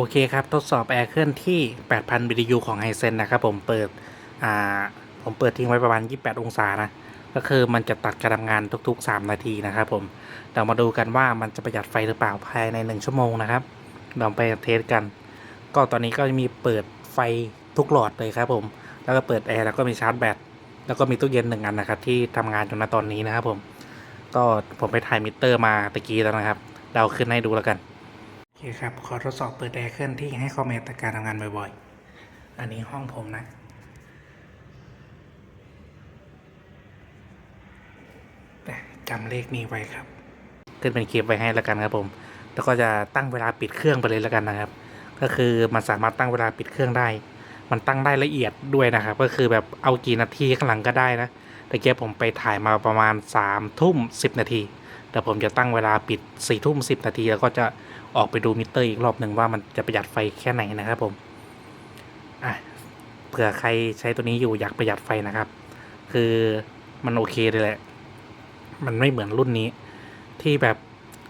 โอเคครับ ทดสอบแอร์เคลื่อนที่ 8,000 BTU ของไฮเซนนะครับผมเปิดอ่าผมเปิดทิ้งไว้ประมาณ 28 องศานะ ก็คือมันจะตัดการทำงานทุก ๆ 3 นาทีนะครับผมเรามาดูกันว่ามันจะประหยัดไฟหรือเปล่าภายใน 1 ชั่วโมงนะครับเราไปเทสกัน ก็ตอนนี้ก็มีเปิดไฟทุกหลอดเลยครับผม แล้วก็เปิดแอร์แล้วก็มีชาร์จแบตแล้วก็มีตู้เย็นหนึ่งอันนะครับที่ทำงานอยู่ณตอนนี้นะครับผม ก็ผมไปถ่ายมิเตอร์มาตะกี้แล้วนะครับ เราขึ้นให้ดูแล้วกัน โอเคครับ ขอทดสอบเปิดแอร์เคลื่อนที่ให้คอมเมนต์การทำงานบ่อยๆ อันนี้ห้องผมนะ จำเลขนี้ไว้ครับ ขึ้นเป็นคลิปไว้ให้แล้วกันครับผม แล้วก็จะตั้งเวลาปิดเครื่องไปเลยแล้วกันนะครับ ก็คือมันสามารถตั้งเวลาปิดเครื่องได้ มันตั้งได้ละเอียดด้วยนะครับ ก็คือแบบเอากี่นาทีข้างหลังก็ได้นะ แต่เกี้ผมไปถ่ายมาประมาณ3ามทุ่มสินาที แต่ผมจะตั้งเวลาปิด4ี่ทุ่มสินาทีแล้วก็จะออกไปดูมิเตอร์อีกรอบหนึ่งว่ามันจะประหยัดไฟแค่ไหนนะครับผมอะเผื่อใครใช้ตัวนี้อยู่อยากประหยัดไฟนะครับ คือมันโอเคเลยแหละ มันไม่เหมือนรุ่นนี้ ที่แบบ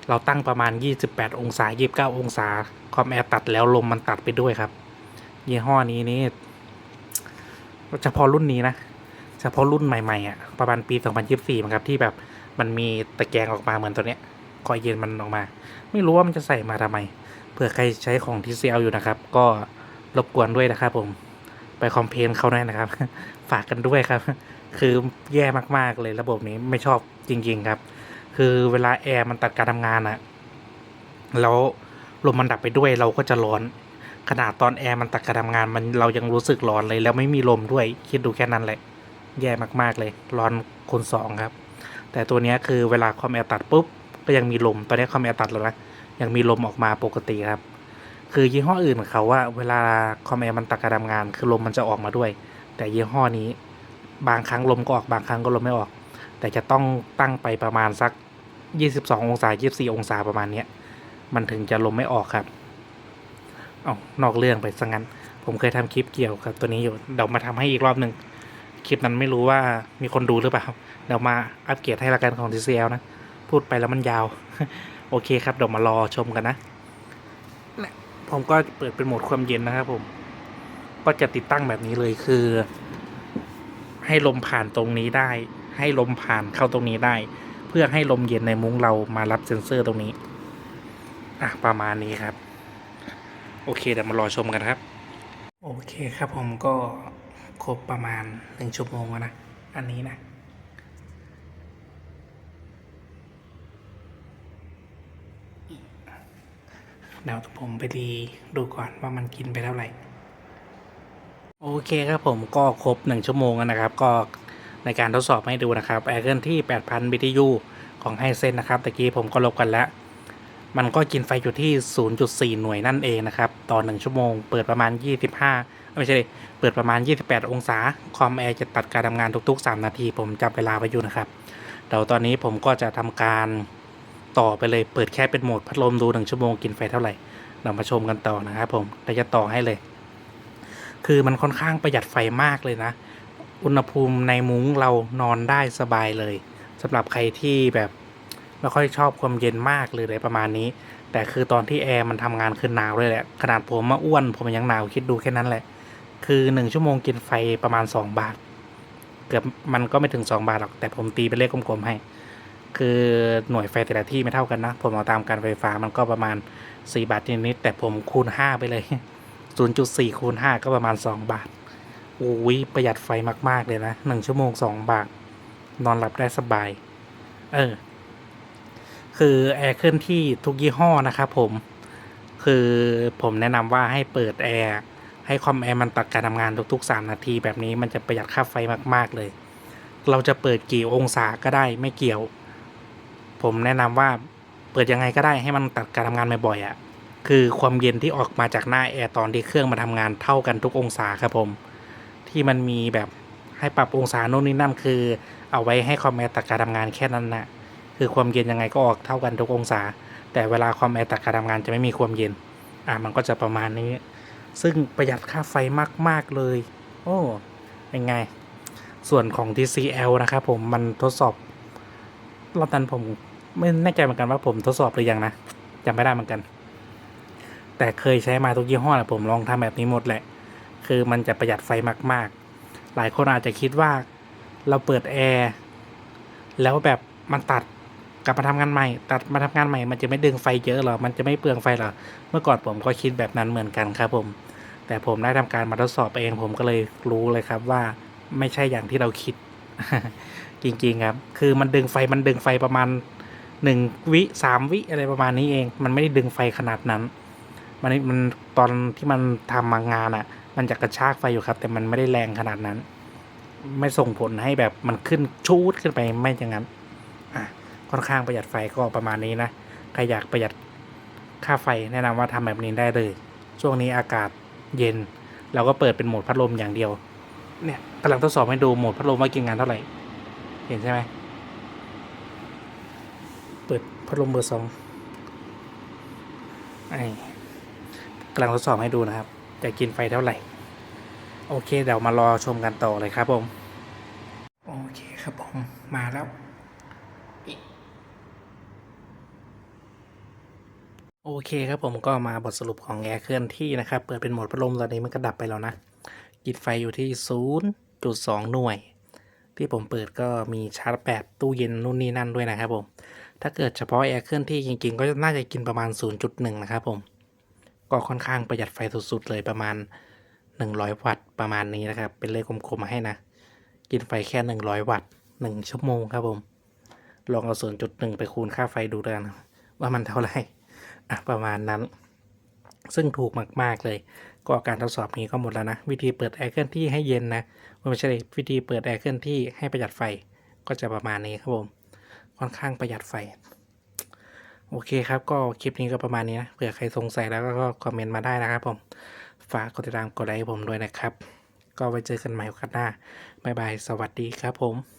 เราตั้งประมาณ 28 องศา 29 องศา คอมแอร์ตัดแล้วลมมันตัดไปด้วยครับ ยี่ห้อนี้นี่เฉพาะรุ่นนี้นะ เฉพาะรุ่นใหม่ๆอะประมาณปี 2024มั้งครับที่แบบ มันมีตะแกรงออกมาเหมือนตัวเนี้ยคอยเย็นมันออกมา ไม่รู้ว่ามันจะใส่มาทำไมเผื่อใครใช้ของ TCL อยู่นะครับ ก็รบกวนด้วยนะครับผมไปคอมเพลนเขาได้นะครับ ฝากกันด้วยครับ คือแย่มากๆเลยระบบนี้ไม่ชอบจริง ๆ ครับ คือเวลาแอร์มันตัดการทำงานอะแล้วลมมันดับไปด้วยเราก็จะร้อน ขนาดตอนแอร์มันตัดการทำงานมันเรายังรู้สึกร้อนเลย แล้วไม่มีลมด้วยคิดดูแค่นั้นแหละ แย่มากๆเลย ร้อนคูณสองครับ แต่ตัวนี้คือเวลาคอมแอร์ตัดปุ๊บก็ยังมีลม ตอนนี้คอมแอร์ตัดแล้วนะยังมีลมออกมาปกติครับ คือยี่ห้ออื่นเขาว่าเวลาคอมแอร์มันตัดการทำงาน คือลมมันจะออกมาด้วย แต่ยี่ห้อนี้ บางครั้งลมก็ออกบางครั้งก็ลมไม่ออก แต่จะต้องตั้งไปประมาณสัก 22 องศา 24 องศาประมาณเนี้ยมันถึงจะลมไม่ออกครับเอานอกเรื่องไปซะงั้น ผมเคยทำคลิปเกี่ยวกับตัวนี้อยู่เดี๋ยวมาทำให้อีกรอบหนึ่ง คลิปนั้นไม่รู้ว่ามีคนดูหรือเปล่า เดี๋ยวมาอัปเกรดให้ละกันของ TCL นะ พูดไปแล้วมันยาว โอเคครับ เดี๋ยวมารอชมกันนะ ผมก็เปิดเป็นโหมดความเย็นนะครับผม ก็จะติดตั้งแบบนี้เลยคือ ให้ลมผ่านตรงนี้ได้ ให้ลมผ่านเข้าตรงนี้ได้ เพื่อให้ลมเย็นในมุ้งเรามารับเซ็นเซอร์ตรงนี้ อะประมาณนี้ครับ โอเคเดี๋ยวมารอชมกันครับ โอเคครับผมก็ ครบประมาณหนึ่งชั่วโมงนะ อันนี้นะ เดี๋ยวผมไปดีดูก่อนว่ามันกินไปเท่าไหร่ โอเคครับผมก็ครบหนึ่งชั่วโมงนะครับ ก็ในการทดสอบให้ดูนะครับแอร์เคลื่อนที่ 8,000 BTU ของไฮเซนนะครับตะกี้ผมก็ลบกันแล้ว มันก็กินไฟอยู่ที่ 0.4 หน่วยนั่นเองนะครับ ต่อ 1 ชั่วโมง เปิดประมาณ 25 ไม่ใช่เปิดประมาณ 28 องศา คอมแอร์จะตัดการทำงานทุก ๆ 3 นาที ผมจับเวลาไว้อยู่นะครับ เดี๋ยวตอนนี้ผมก็จะทำการต่อไปเลย เปิดแค่เป็นโหมดพัดลมดู1ชั่วโมงกินไฟเท่าไหร่ เรามาชมกันต่อนะครับผมเราจะต่อให้เลย คือมันค่อนข้างประหยัดไฟมากเลยนะ อุณหภูมิในมุ้งเรานอนได้สบายเลยสำหรับใครที่แบบไม่ค่อยชอบความเย็นมากเลยออะไรประมาณนี้ แต่คือตอนที่แอร์มันทำงานคือหนาวเลยแหละ ขนาดผมมาอ้วนผมยังหนาวคิดดูแค่นั้นแหละ คือหนึ่งชั่วโมงกินไฟประมาณ 2 บาท เกือบมันก็ไม่ถึง 2 บาทหรอก แต่ผมตีเป็นเลขกลมๆให้ คือหน่วยไฟแต่ละที่ไม่เท่ากันนะ ผมเอาตามการไฟฟ้ามันก็ประมาณ 4 บาทนิดๆแต่ผมคูณ 5 ไปเลย 0.4 คูณ 5 ก็ประมาณ 2 บาทอุ้ยประหยัดไฟมากๆเลยนะ 1 ชั่วโมง 2 บาท นอนหลับได้สบาย เออ คือแอร์เคลื่อนที่ทุกยี่ห้อนะครับผม คือผมแนะนำว่าให้เปิดแอร์ ให้คอมแอร์มันตัดการทำงานทุก ๆ 3 นาทีแบบนี้มันจะประหยัดค่าไฟมาก ๆ เลย เราจะเปิดกี่องศาก็ได้ไม่เกี่ยว ผมแนะนำว่าเปิดยังไงก็ได้ให้มันตัดการทำงานบ่อยๆอะ่ะคือความเย็นที่ออกมาจากหน้าแอร์ตอนที่เครื่องมาทำงานเท่ากันทุกองศาครับผม ที่มันมีแบบให้ปรับองศาโน่นนี่นั่นคือ เอาไว้ให้คอมแอร์ตัดการทำงานแค่นั้นนะคือความเย็นยังไงก็ออกเท่ากันทุกองศา แต่เวลาคอมแอร์ตัดการทำงานจะไม่มีความเย็น อะมันก็จะประมาณนี้ ซึ่งประหยัดค่าไฟมาก ๆ เลย โอ้ยังไง ส่วนของ TCL นะครับผมมันทดสอบรอบนั้นผมไม่แน่ใจเหมือนกันว่าผมทดสอบหรือยังนะจำไม่ได้เหมือนกัน แต่เคยใช้มาทุกยี่ห้อแหละผมลองทำแบบนี้หมดแหละ คือมันจะประหยัดไฟมาก ๆ หลายคนอาจจะคิดว่าเราเปิดแอร์แล้วแบบมันตัด กลับมาทำงานใหม่ตัดมาทำงานใหม่มันจะไม่ดึงไฟเยอะหรอมันจะไม่เปลืองไฟหรอเมื่อก่อนผมก็คิดแบบนั้นเหมือนกันครับผม แต่ผมได้ทำการมาทดสอบเองผมก็เลยรู้เลยครับว่าไม่ใช่อย่างที่เราคิด จริงๆครับ คือมันดึงไฟมันดึงไฟประมาณหนึ่งวิสามวิอะไรประมาณนี้เอง มันไม่ได้ดึงไฟขนาดนั้น มันมันตอนที่มันทำมางานอะ่ะ มันจะกระชากไฟอยู่ครับ แต่มันไม่ได้แรงขนาดนั้น ไม่ส่งผลให้แบบมันขึ้นชูดขึ้นไปไม่อย่างนั้น อะ ค่อนข้างประหยัดไฟก็ประมาณนี้นะใครอยากประหยัดค่าไฟแนะนำว่าทำแบบนี้ได้เลย ช่วงนี้อากาศเย็น เราก็เปิดเป็นโหมดพัดลมอย่างเดียว เนี่ยกำลังทดสอบให้ดูโหมดพัดลมว่ากินงานเท่าไหร่ เห็นใช่ไหมเปิดพัดลมเบอร์สองไอ้กำลังทดสอบให้ดูนะครับ จะกินไฟเท่าไหร่ โอเคเดี๋ยวมารอชมกันต่อเลยครับผม โอเคครับผม มาแล้ว โอเคครับผมก็มาบทสรุปของแอร์เคลื่อนที่นะครับ เปิดเป็นโหมดพัดลมตอนนี้มันก็ดับไปแล้วนะกิดไฟอยู่ที่ 0.2 หน่วย ที่ผมเปิดก็มีชาร์จแบตตู้เย็นนู่นนี่นั่นด้วยนะครับผมถ้าเกิดเฉพาะแอร์เคลื่อนที่จริงๆ ก็น่าจะกินประมาณ 0.1 นะครับผม ก็ค่อนข้างประหยัดไฟสุดๆ เลยประมาณ 100 วัตต์ประมาณนี้นะครับ เป็นเลขกลมๆมาให้นะ กินไฟแค่ 100 วัตต์ 1 ชั่วโมงครับผม ลองเอา 0.1 ไปคูณค่าไฟดูด้วยนะว่ามันเท่าไหร่ ประมาณนั้น ซึ่งถูกมาก ๆ เลย ก็การทดสอบนี้ก็หมดแล้วนะ วิธีเปิดแอร์เคลื่อนที่ให้เย็นนะไม่ใช่วิธีเปิดแอร์เคลื่อนที่ให้ประหยัดไฟก็จะประมาณนี้ครับผมค่อนข้างประหยัดไฟ โอเคครับก็คลิปนี้ก็ประมาณนี้นะเผื่อใครสงสัยแล้วก็คอมเมนต์มาได้นะครับผม ฝากกดติดตามกดไลค์ผมด้วยนะครับ ก็ไว้เจอกันใหม่โอกาสหน้าบ๊ายบาย สวัสดีครับผม